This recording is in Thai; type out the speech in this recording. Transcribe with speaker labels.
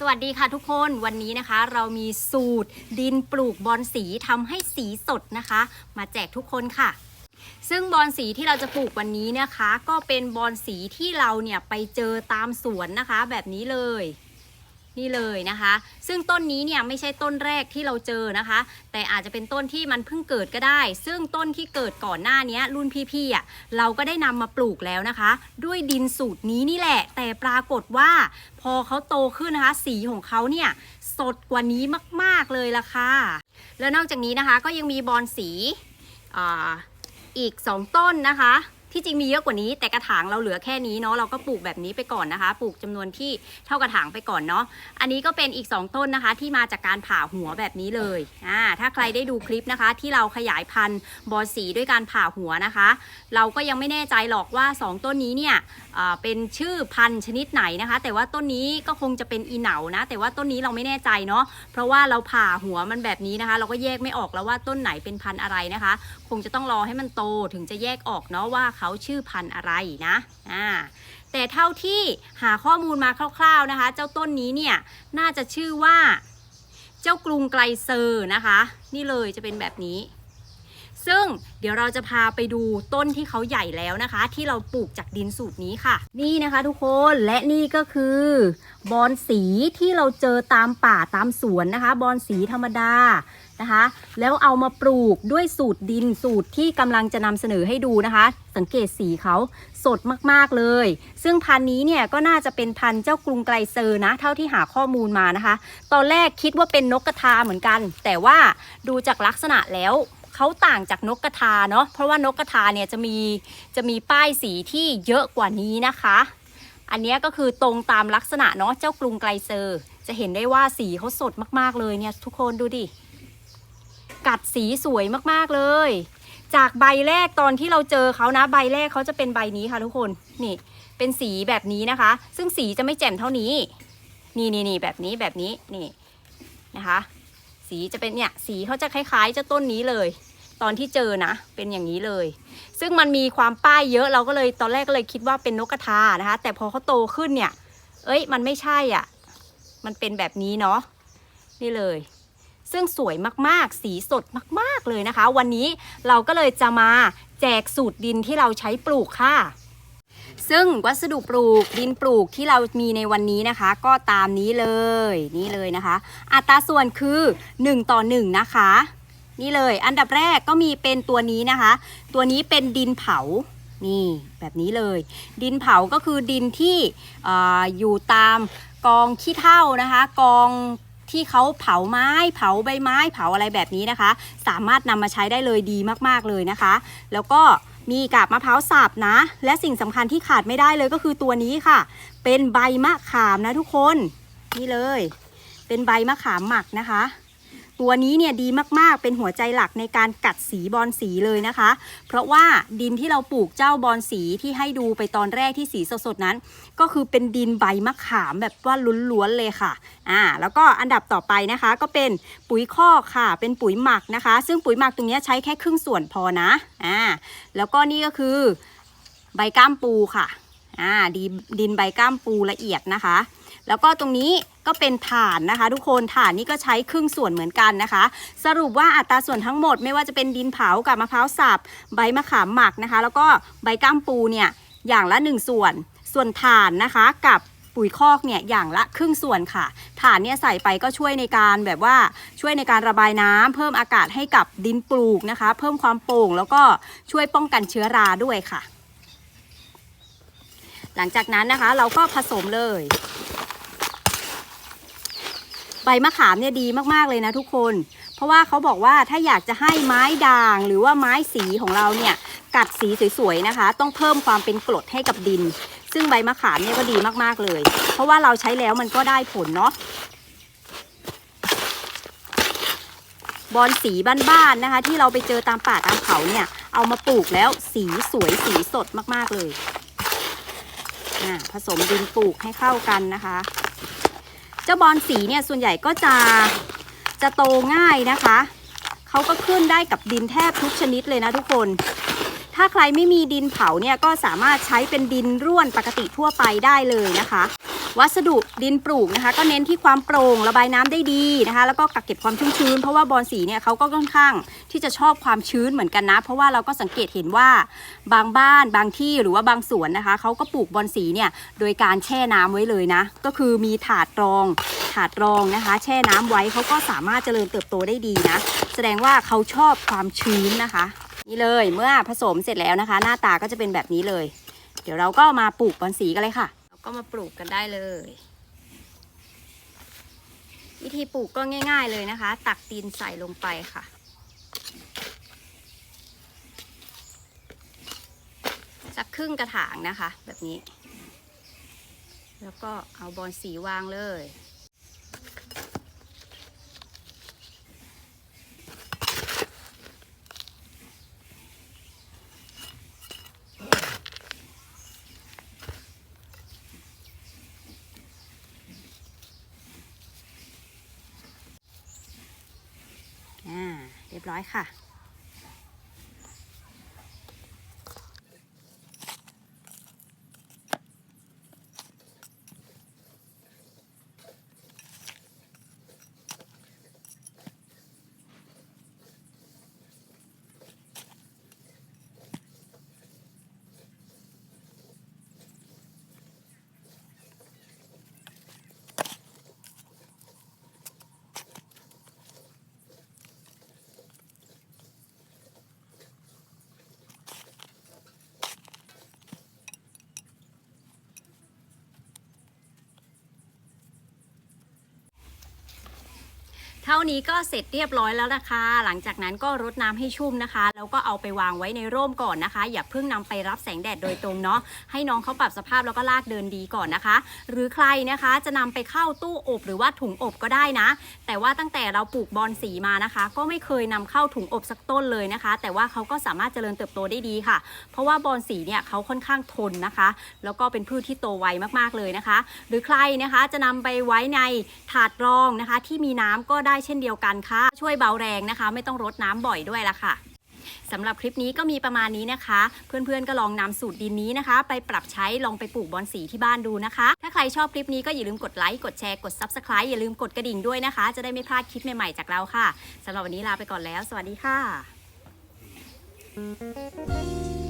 Speaker 1: สวัสดีค่ะทุกคนวันนี้นะคะเรามีสูตรดินปลูกบอนสีทำให้สีสดนะคะ มาแจกทุกคนค่ะ ซึ่งบอนสีที่เราจะปลูกวันนี้นะคะ ก็เป็นบอนสีที่เราเนี่ยไปเจอตามสวนนะคะ แบบนี้เลย นี่เลยนะคะ ซึ่งต้นนี้เนี่ยไม่ใช่ต้นแรกที่เราเจอนะคะ แต่อาจจะเป็นต้นที่มันเพิ่งเกิดก็ได้ ซึ่งต้นที่เกิดก่อนหน้านี้รุ่นพี่ๆอะเราก็ได้นำมาปลูกแล้วนะคะ ด้วยดินสูตรนี้นี่แหละ แต่ปรากฏว่า พอเขาโตขึ้นนะคะ สีของเขาเนี่ยสดกว่านี้มากๆเลยล่ะค่ะ แล้วนอกจากนี้นะคะก็ยังมีบอนสีออีก 2 ต้นนะคะ ที่จริงมีเยอะกว่านี้แต่กระถางเราเหลือแค่นี้เนาะเราก็ปลูกแบบนี้ไปก่อนนะคะ ปลูกจำนวนที่เท่ากระถางไปก่อนเนาะอันนี้ก็เป็นอีก 2 ต้นนะคะ ที่มาจากการผ่าหัวแบบนี้เลยอ่าถ้าใครได้ดูคลิปนะคะ ที่เราขยายพันธุ์บอสีด้วยการผ่าหัวนะคะ เราก็ยังไม่แน่ใจหรอกว่า 2 ต้นนี้เนี่ยเป็นชื่อพันธุ์ชนิดไหนนะคะ แต่ว่าต้นนี้ก็คงจะเป็นอีเหนานะ แต่ว่าต้นนี้เราไม่แน่ใจเนาะเพราะว่าเราผ่าหัวมันแบบนี้นะคะ เราก็แยกไม่ออกแล้วว่าต้นไหนเป็นพันธุ์อะไรนะคะ คงจะต้องรอให้มันโตถึงจะแยกออกเนาะว่าเขาชื่อพันธุ์อะไรนะอ่าแต่เท่าที่หาข้อมูลมาคร่าวๆนะคะ เจ้าต้นนี้เนี่ยน่าจะชื่อว่า เจ้ากรุงไกลเซอร์นะคะ นี่เลยจะเป็นแบบนี้ ซึ่งเดี๋ยวเราจะพาไปดูต้นที่เขาใหญ่แล้วนะคะ ที่เราปลูกจากดินสูตรนี้ค่ะ นี่นะคะทุกคนและนี่ก็คือบอนสีที่เราเจอตามป่าตามสวนนะคะ บอนสีธรรมดานะคะ แล้วเอามาปลูกด้วยสูตรดินสูตรที่กำลังจะนำเสนอให้ดูนะคะ สังเกตสีเขาสดมาก ๆ เลย ซึ่งพันนี้เนี่ยก็น่าจะเป็นพันเจ้ากรุงไกลเซอร์นะ เท่าที่หาข้อมูลมานะคะ ตอนแรกคิดว่าเป็นนกกระทาเหมือนกัน แต่ว่าดูจากลักษณะแล้ว เขาต่างจากนกกระทาเนาะเพราะว่านกกระทาเนี่ยจะมีจะมีป้ายสีที่เยอะกว่านี้นะคะ อันนี้ก็คือตรงตามลักษณะเนาะเจ้ากรุงไกลเซอร์ จะเห็นได้ว่าสีเขาสดมากๆเลยเนี่ยทุกคนดูดิ กัดสีสวยมากๆเลย จากใบแรกตอนที่เราเจอเขานะ ใบแรกเขาจะเป็นใบนี้ค่ะทุกคนนี่เป็นสีแบบนี้นะคะ ซึ่งสีจะไม่แจ่มเท่านี้ นี่นี่นี่แบบนี้แบบนี้นี่นะคะ สีจะเป็นเนี่ยสีเขาจะคล้ายๆเจ้าต้นนี้เลย ตอนที่เจอนะ เป็นอย่างนี้เลย ซึ่งมันมีความป้ายเยอะเราก็เลยตอนแรกก็เลยคิดว่าเป็นนกกระทานะคะ แต่พอเขาโตขึ้นเนี่ย เอ้ย มันไม่ใช่อะ มันเป็นแบบนี้เนาะนี่เลย ซึ่งสวยมากๆ สีสดมากๆเลยนะคะ วันนี้เราก็เลยจะมาแจกสูตรดินที่เราใช้ปลูกค่ะซึ่งวัสดุปลูกดินปลูกที่เรามีในวันนี้นะคะ ก็ตามนี้เลยนี่เลยนะคะ อัตราส่วนคือ 1 ต่อ 1 นะคะ นี่เลย อันดับแรกก็มีเป็นตัวนี้นะคะ ตัวนี้เป็นดินเผา นี่แบบนี้เลย ดินเผาก็คือดินที่ออยู่ตามกองขี้เถ้านะคะ กองที่เขาเผาไม้ เผาใบไม้ เผาอะไรแบบนี้นะคะ สามารถนำมาใช้ได้เลยดีมากๆเลยนะคะ แล้วก็มีกาบมะพร้าวสับนะ และสิ่งสำคัญที่ขาดไม่ได้เลยก็คือตัวนี้ค่ะ เป็นใบมะขามนะทุกคน นี่เลย เป็นใบมะขามหมักนะคะ ตัวนี้เนี่ยดีมากๆ เป็นหัวใจหลักในการกัดสีบอลสีเลยนะคะ เพราะว่าดินที่เราปลูกเจ้าบอลสีที่ให้ดูไปตอนแรกที่สีสดๆนั้น ก็คือเป็นดินใบมะขามแบบว่าล้วนๆเลยค่ะอ่าแล้วก็อันดับต่อไปนะคะ ก็เป็นปุ๋ยคอกค่ะ เป็นปุ๋ยหมักนะคะ ซึ่งปุ๋ยหมักตรงนี้ใช้แค่ครึ่งส่วนพอนะอ่าแล้วก็นี่ก็คือใบก้ามปูค่ะอ่าดีดินใบก้ามปูละเอียดนะคะ แล้วก็ตรงนี้ ก็เป็นถ่านนะคะ ทุกคนถ่านนี่ก็ใช้ครึ่งส่วนเหมือนกันนะคะ สรุปว่าอัตราส่วนทั้งหมดไม่ว่าจะเป็นดินเผากับมะพร้าวสับใบมะขามหมักนะคะ แล้วก็ใบก้ามปูเนี่ยอย่างละ 1 ส่วน ส่วนถ่านนะคะกับปุ๋ยคอกเนี่ยอย่างละครึ่งส่วนค่ะถ่านเนี่ยใส่ไปก็ช่วยในการแบบว่าช่วยในการระบายน้ำเพิ่มอากาศให้กับดินปลูกนะคะ เพิ่มความโปร่งแล้วก็ช่วยป้องกันเชื้อราด้วยค่ะ หลังจากนั้นนะคะเราก็ผสมเลย ใบมะขามเนี่ยดีมากๆเลยนะทุกคน เพราะว่าเขาบอกว่าถ้าอยากจะให้ไม้ด่างหรือว่าไม้สีของเราเนี่ยกัดสีสวยๆนะคะ ต้องเพิ่มความเป็นกรดให้กับดิน ซึ่งใบมะขามเนี่ยก็ดีมากๆเลย เพราะว่าเราใช้แล้วมันก็ได้ผลเนาะบอลสีบ้านๆนะคะ ที่เราไปเจอตามป่าตามเขาเนี่ย เอามาปลูกแล้วสีสวยสีสดมากๆเลยอ่าผสมดินปลูกให้เข้ากันนะคะ จ้าบอลสีเนี่ยส่วนใหญ่ก็จะจะโตง่ายนะคะ เขาก็ขึ้นได้กับดินแทบทุกชนิดเลยนะทุกคน ถ้าใครไม่มีดินเผาเนี่ยก็สามารถใช้เป็นดินร่วนปกติทั่วไปได้เลยนะคะ วัสดุดินปลูกนะคะ ก็เน้นที่ความโปร่งระบายน้ำได้ดีนะคะ แล้วก็กักเก็บความชุ่มชื้น เพราะว่าบอนสีเนี่ยเขาก็ค่อนข้างที่จะชอบความชื้นเหมือนกันนะ เพราะว่าเราก็สังเกตเห็นว่าบางบ้านบางที่หรือว่าบางสวนนะคะเขาก็ปลูกบอนสีเนี่ยโดยการแช่น้ำไว้เลยนะ ก็คือมีถาดรองถาดรองนะคะ แช่น้ำไว้เขาก็สามารถเจริญเติบโตได้ดีนะ แสดงว่าเขาชอบความชื้นนะคะ นี่เลยเมื่อผสมเสร็จแล้วนะคะ หน้าตาก็จะเป็นแบบนี้เลย เดี๋ยวเราก็มาปลูกบอนสีกันเลยค่ะ ก็มาปลูกกันได้เลย วิธีปลูกก็ง่าย ๆเลยนะคะ ตักดินใส่ลงไปค่ะ สักครึ่งกระถางนะคะ แบบนี้ แล้วก็เอาบอลสีวางเลย อ่า เร้อยค่ะ เท่านี้ก็เสร็จเรียบร้อยแล้วนะคะ หลังจากนั้นก็รดน้ำให้ชุ่มนะคะ แล้วก็เอาไปวางไว้ในร่มก่อนนะคะ อย่าเพิ่งนำไปรับแสงแดดโดยตรงเนาะให้น้องเขาปรับสภาพแล้วก็ลากเดินดีก่อนนะคะ หรือใครนะคะจะนำไปเข้าตู้อบหรือว่าถุงอบก็ได้นะ แต่ว่าตั้งแต่เราปลูกบอนสีมานะคะ ก็ไม่เคยนำเข้าถุงอบสักต้นเลยนะคะ แต่ว่าเขาก็สามารถเจริญเติบโตได้ดีค่ะ เพราะว่าบอนสีเนี่ยเขาค่อนข้างทนนะคะ แล้วก็เป็นพืชที่โตไวมากๆเลยนะคะ หรือใครนะคะจะนำไปไว้ในถาดรองนะคะ ที่มีน้ำก็ได้เช่นเดียวกันค่ะ ช่วยเบาแรงนะคะ ไม่ต้องรดน้ำบ่อยด้วยละค่ะสำหรับคลิปนี้ก็มีประมาณนี้นะคะ เพื่อนๆก็ลองนำสูตรดินนี้นะคะ ไปปรับใช้ลองไปปลูกบอนสีที่บ้านดูนะคะ ถ้าใครชอบคลิปนี้ก็อย่าลืมกดไลค์กดแชร์กด Subscribe อย่าลืมกดกระดิ่งด้วยนะคะ จะได้ไม่พลาดคลิปใหม่ๆจากเราค่ะสำหรับวันนี้ลาไปก่อนแล้ว สวัสดีค่ะ